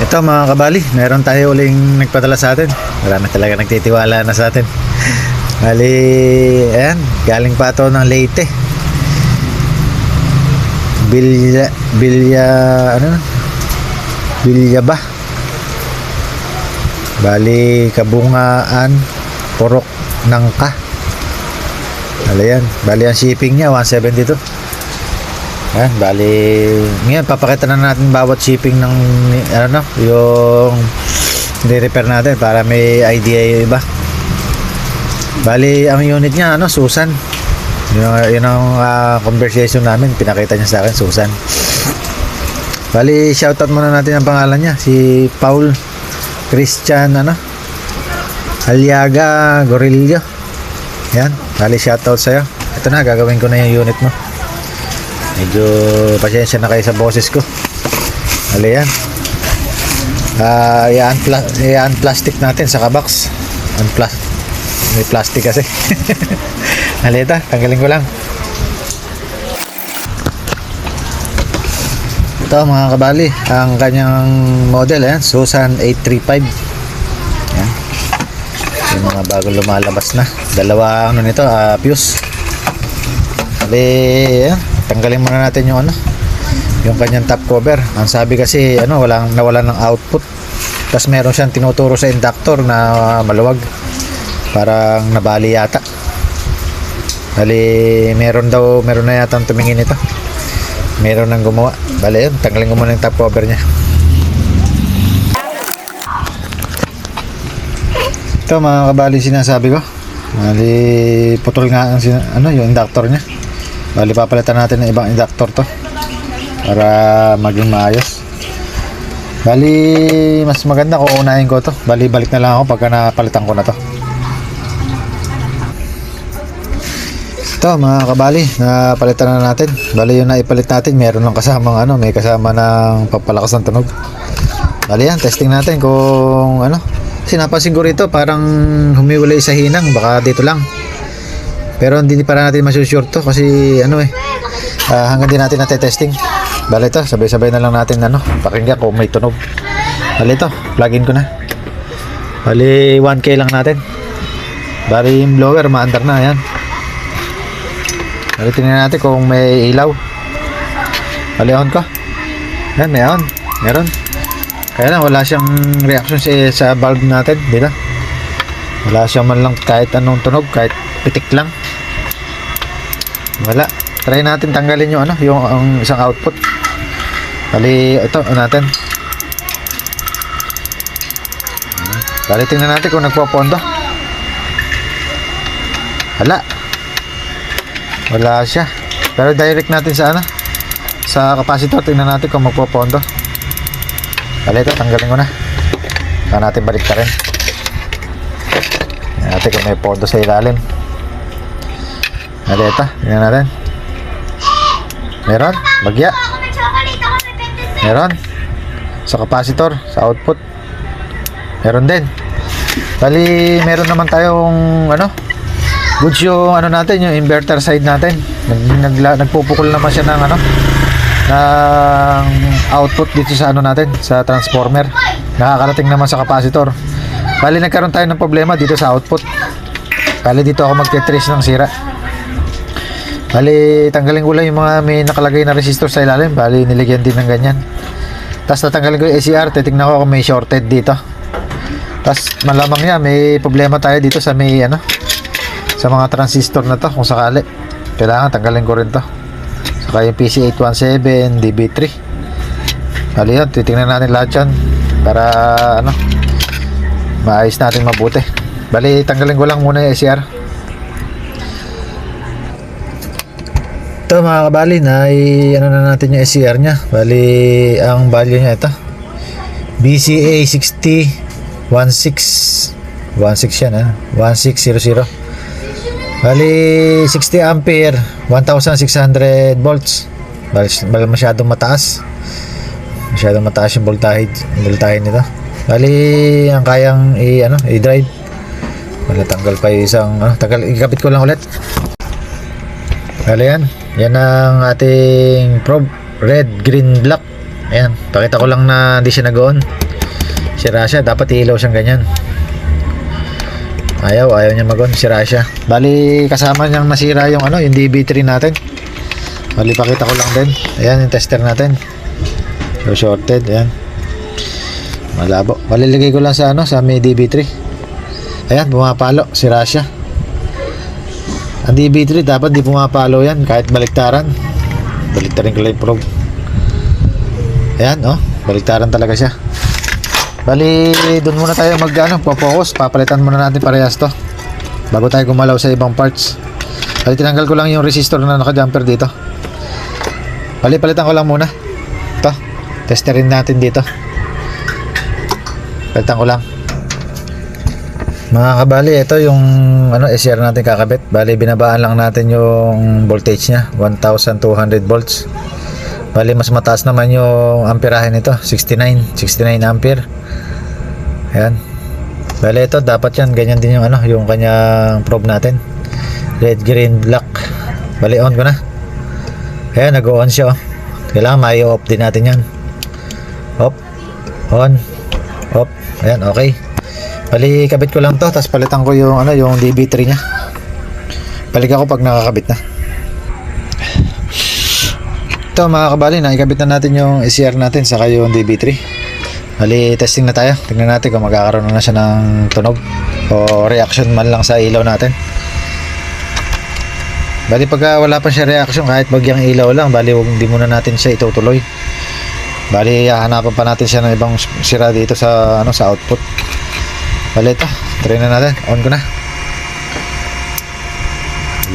Ito mga kabali, meron tayo uling nagpadala sa atin. Marami talaga nagtitiwala na sa atin. Bali, ayan, galing pa ito ng Leyte. Bilya, Bilya, ano? Bilya ba? Bali, kabungaan, purok ng ka. Bali yan, bali ang shipping niya, 172. Ayan, bali, ngayon papakita na natin bawat shipping ng, ano, yung ni-repair natin para may idea yung iba. Bali, ang unit niya, ano, Susan. Yun, yun ang ah, conversation namin, pinakita niya sa akin, Susan. Bali, shoutout muna natin ang pangalan niya, si Paul Christian, ano, Aliaga Gorillo. Yan, bali, shoutout sa'yo. Ito na, gagawin ko na yung unit mo. Medyo pasensya na kayo sa boses ko. Bali yan. Ah, yan, pla- yan plastic natin sa kabox. Ang plas- may plastic kasi. Halita, tanggalin ko lang. Ito mga kabali, ang kanyang model, yan, Susan 835. Yan. Yung mga bagong lumalabas na. Dalawa ano nito, ah, fuse. Bali, yan, tanggalin muna natin yung ano, yung kanyang top cover. Ang sabi kasi, ano, walang nawalan ng output. Tapos meron siyang tinuturo sa inductor na maluwag. Parang nabali yata. Bali, meron daw, meron na yata ang tumingin ito. Meron nang gumawa. Bali, yun, tanggalin ko muna yung top cover niya. Ito mga kabali sinasabi ko. Bali, putol nga ang ano, yung inductor niya. Bali, papalitan natin ng ibang inductor to. Para maging maayos. Bali, mas maganda kung unahin ko to. Bali, balik na lang ako pagka napalitan ko na to. Ito mga kabali, napalitan na natin. Bali yung naipalit natin, meron ng kasamang ano, may kasama ng papalakas ng tunog. Bali yan, testing natin kung ano. Kasi napansin parang humiwalay sa hinang, baka dito lang. Pero hindi para natin masusure to kasi ano eh, ah, hanggang din natin natetesting. Bali ito, sabay-sabay na lang natin ano, pakinggan kung may tunog. Bali ito, plugin ko na. Bali 1K lang natin. Bali yung blower, maandar na yan. Bali tingnan natin kung may ilaw. Bali on ko. Yan, may on. Meron. Kaya lang wala siyang reaction sa, sa valve natin dito. Wala siyang man lang kahit anong tunog, kahit pitik lang. Wala. Try natin tanggalin yung ano, yung ang isang output. Bali ito ano natin. Bali tingnan natin kung nagpo-pondo. Wala. Wala siya. Pero direct natin sa ano? Sa capacitor tingnan natin kung magpo-pondo. Bali ito tanggalin ko na. Saka natin balik rin. Tingnan natin kung may pondo sa ilalim. Bali ito. Tingnan natin. Meron? Bagya. Meron. Sa capacitor, sa output. Meron din. Bali, meron naman tayong ano, goods yung ano natin, yung inverter side natin. Nag, nagla, nagpupukol naman siya ng ano, ng output dito sa ano natin, sa transformer. Nakakarating naman sa capacitor. Bali, nagkaroon tayo ng problema dito sa output. Bali, dito ako magte-trace ng sira. Bali, tanggalin ko lang yung mga may nakalagay na resistor sa ilalim. Bali, niligyan din ng ganyan. Tapos tatanggalin ko yung ACR. Titignan ko kung may shorted dito. Tapos malamang niya, may problema tayo dito sa may ano, sa mga transistor na to kung sakali. Kailangan tanggalin ko rin to. Saka yung PC817, DB3. Bali yun, titignan natin lahat yan para ano, maayos natin mabuti. Bali, tanggalin ko lang muna yung ACR. Ito mga kabali na ano na natin yung SCR niya. Bali ang value niya ito. BCA 60 16 16 yan ha. 1600. Bali 60 ampere 1600 volts. Bali, masyadong mataas. Masyadong mataas yung voltage, voltage nito. Bali ang kayang i ano, i-drive. Wala tanggal pa yung isang ano, tanggal ikabit ko lang ulit. Bali yan. Yan ang ating probe. Red, green, black. Ayan. Pakita ko lang na hindi siya nag-on. Sira siya, dapat ilaw siyang ganyan. Ayaw, ayaw niya mag-on, sira siya. Bali, kasama niyang nasira yung ano, yung DB3 natin. Bali, pakita ko lang din. Ayan, yung tester natin. So, shorted, ayan. Malabo. Maliligay ko lang sa ano, sa may DB3. Ayan, pumapalo, sira siya. Ang DB3 dapat di pumapalo yan kahit baliktaran. Baliktarin ko lang yung probe. Ayan, oh, baliktaran talaga siya. Bali, doon muna tayo mag ano, focus. Papalitan muna natin parehas to. Bago tayo gumalaw sa ibang parts. Bali, tinanggal ko lang yung resistor na naka-jumper dito. Bali, palitan ko lang muna. Ito, testerin natin dito. Palitan ko lang. Mga kabali, ito yung ano, SCR natin kakabit. Bali, binabaan lang natin yung voltage niya, 1200 volts. Bali, mas mataas naman yung amperahe nito, 69, 69 ampere. Ayan. Bali, ito, dapat yan, ganyan din yung ano, yung kanyang probe natin. Red, green, black. Bali, on ko na. Ayan, nag-on siya, oh. Kailangan mai-off din natin yan. Off. On. Off. Ayan, okay. Bali, kabit ko lang to, tapos palitan ko yung ano, yung DB3 niya. Balik ako pag nakakabit na. Ito mga kabali, nakikabit na natin yung SCR natin saka yung DB3. Bali, testing na tayo. Tingnan natin kung magkakaroon na siya ng tunog o reaction man lang sa ilaw natin. Bali, pagka wala pa siya reaction, kahit bagyang ilaw lang, bali, hindi muna natin siya itutuloy. Bali, hahanapan pa natin siya ng ibang sira dito sa ano sa output. Bali, ito. Try na natin. On ko na.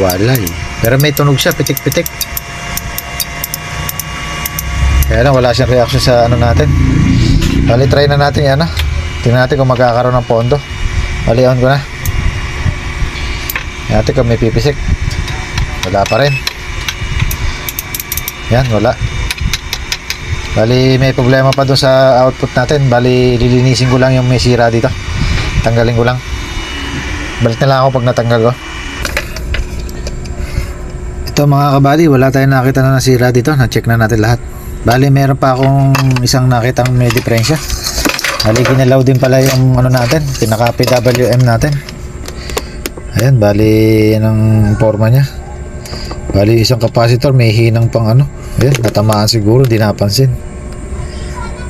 Wala eh. Pero may tunog siya, pitik-pitik. Kaya lang, wala siyang reaction sa ano natin. Bali, try na natin yan ah. Tingnan natin kung magkakaroon ng pondo. Bali, on ko na. Tingnan natin kung may pipisik. Wala pa rin. Yan, wala. Bali, may problema pa dun sa output natin. Bali, lilinisin ko lang yung may sira dito. Tanggalin ko lang. Balik na lang ako pag natanggal ko. Ito mga kabali, wala tayong nakita na nasira dito. Na-check na natin lahat. Bali, meron pa akong isang nakitang may diferensya. Bali, ginalaw din pala yung ano natin, pinaka PWM natin. Ayan, bali, yan ang forma niya. Bali, isang capacitor, may hinang pang ano. Ayan, natamaan siguro, di napansin.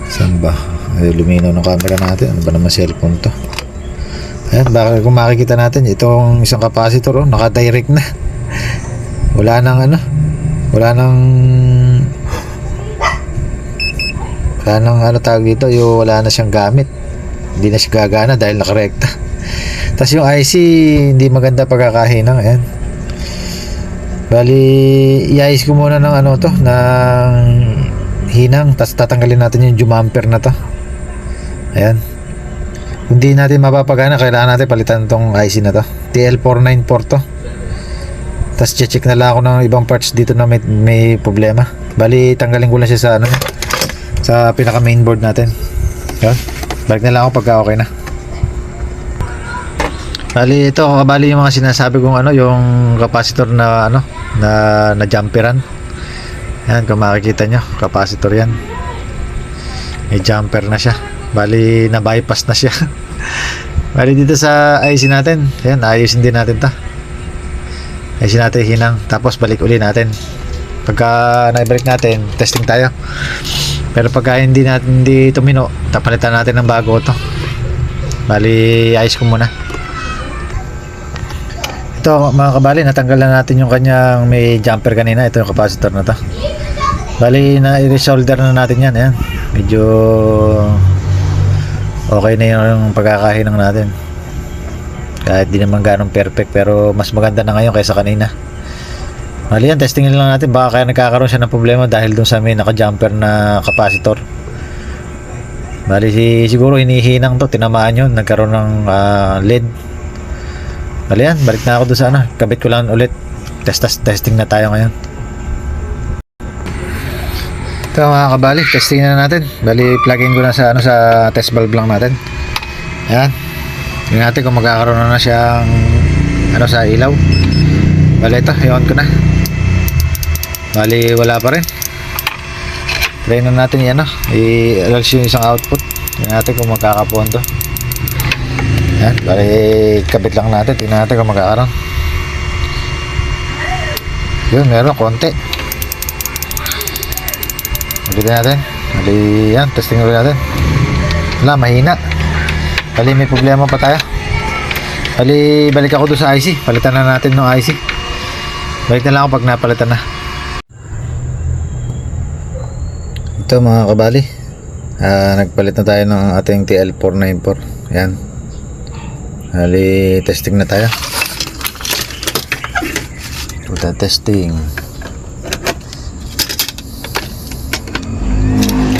Saan ba? Ay, luminaw ng camera natin. Ano ba naman cellphone to? Ayan, baka kung makikita natin, itong isang capacitor, oh, naka-direct na. Wala nang ano, wala nang wala nang ano tawag dito, yung wala na siyang gamit. Hindi na siya gagana dahil nakarekta. Tapos yung IC, hindi maganda pagkakahinang. Ayan. Bali, iayos ko muna ng ano to, ng hinang. Tapos tatanggalin natin yung jumamper na to. Ayan. Kung di natin mapapagana, kailangan natin palitan tong IC na to. TL494 to. Tapos check na lang ako ng ibang parts dito na may, may problema. Bali, tanggalin ko lang siya sa ano, sa pinaka mainboard natin. Yan. Balik na lang ako pagka okay na. Bali, ito, kabali yung mga sinasabi kong ano, yung capacitor na ano, na, na jumperan. Yan, kung makikita nyo, capacitor yan. May jumper na siya. Bali, na-bypass na siya. Bali, dito sa IC natin, yan, ayusin din natin ta. Ayusin natin hinang, tapos balik uli natin. Pagka naibalik natin, testing tayo. Pero pagka hindi natin hindi tumino, tapalitan natin ng bago to. Bali, ayos ko muna. Ito mga kabali, natanggal na natin yung kanyang may jumper kanina. Ito yung capacitor na to. Bali, na-resolder na natin yan. Ayan. Medyo okay na yung pagkakahinang natin. Kahit di naman ganong perfect pero mas maganda na ngayon kaysa kanina. Mali yan, testingin lang natin. Baka kaya nagkakaroon siya ng problema dahil dun sa may naka-jumper na capacitor. Bali, si, siguro hinihinang to. Tinamaan yun. Nagkaroon ng ah, lead. Bali yan, balik na ako dun sa ano. Kabit ko lang ulit. Test, test, testing na tayo ngayon. Ito mga kabali, testing na natin. Bali, plug-in ko na sa, ano, sa test valve lang natin. Ayan. Tingnan natin kung magkakaroon na, na siyang ano sa ilaw. Bali ito, i-on ko na. Bali, wala pa rin. Try na natin yan, no? I-alas yung isang output. Tingnan natin kung magkakapondo. Yan, bali kabit lang natin. Tingnan natin kung magkakaroon. Yun, meron konti. Kabitin natin. Bali, yan, testing ulit natin. Wala, mahina. Bali, may problema pa tayo. Bali, balik ako doon sa IC. Palitan na natin ng IC. Balik na lang ako pag napalitan na. Ito mga kabali. Ah, nagpalit na tayo ng ating TL494. Yan. Bali, testing na tayo. Puta testing.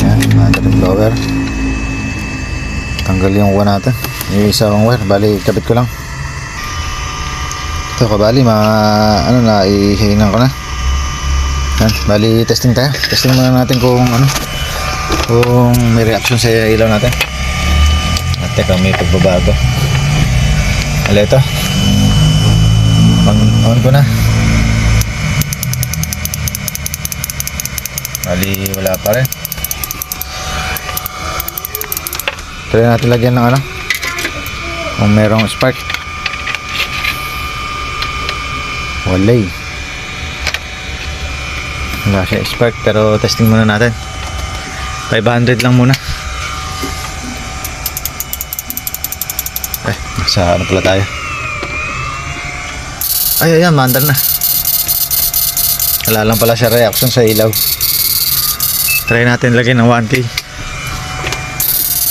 Yan, mga blower. Tanggal yung uwan natin. Yung isang wire, bali kabit ko lang. Ito kabali, mga ano na, ihinan ko na. Yan, bali testing tayo. Testing muna natin kung ano, kung may reaction sa ilaw natin. At teka, may pagbabago. Ala ito. Pang on ko na. Bali, wala pa rin. Try natin lagyan ng ano. Kung merong spark. Walay. Wala siya spark pero testing muna natin. 500 lang muna. Eh, sa ano pala tayo? Ay, ayan, mandar na. Wala lang pala siya reaction sa ilaw. Try natin lagyan ng 1K.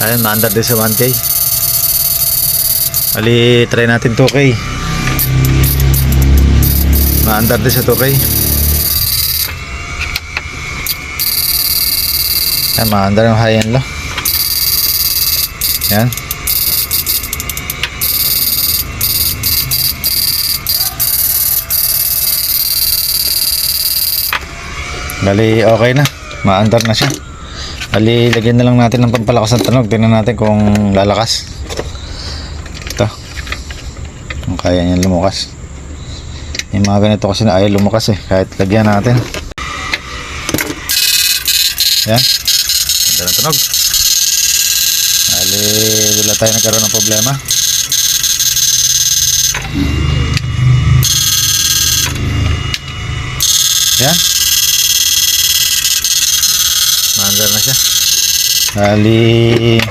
Ayun, maandar din sa 1K. Ali, try natin 2K. Maandar din sa 2K. Yan, maandar yung high and low. Yan. Bali, okay na. Maandar na siya. Bali, lagyan na lang natin ng pampalakas ng tunog. Tingnan natin kung lalakas. Ito. Kung kaya niyan lumukas. Yung mga ganito kasi na ayaw lumukas eh. Kahit lagyan natin. Yan. Ganda ng tunog. Bali, wala tayo nagkaroon ng problema. Yan. Maandar na siya. Bali,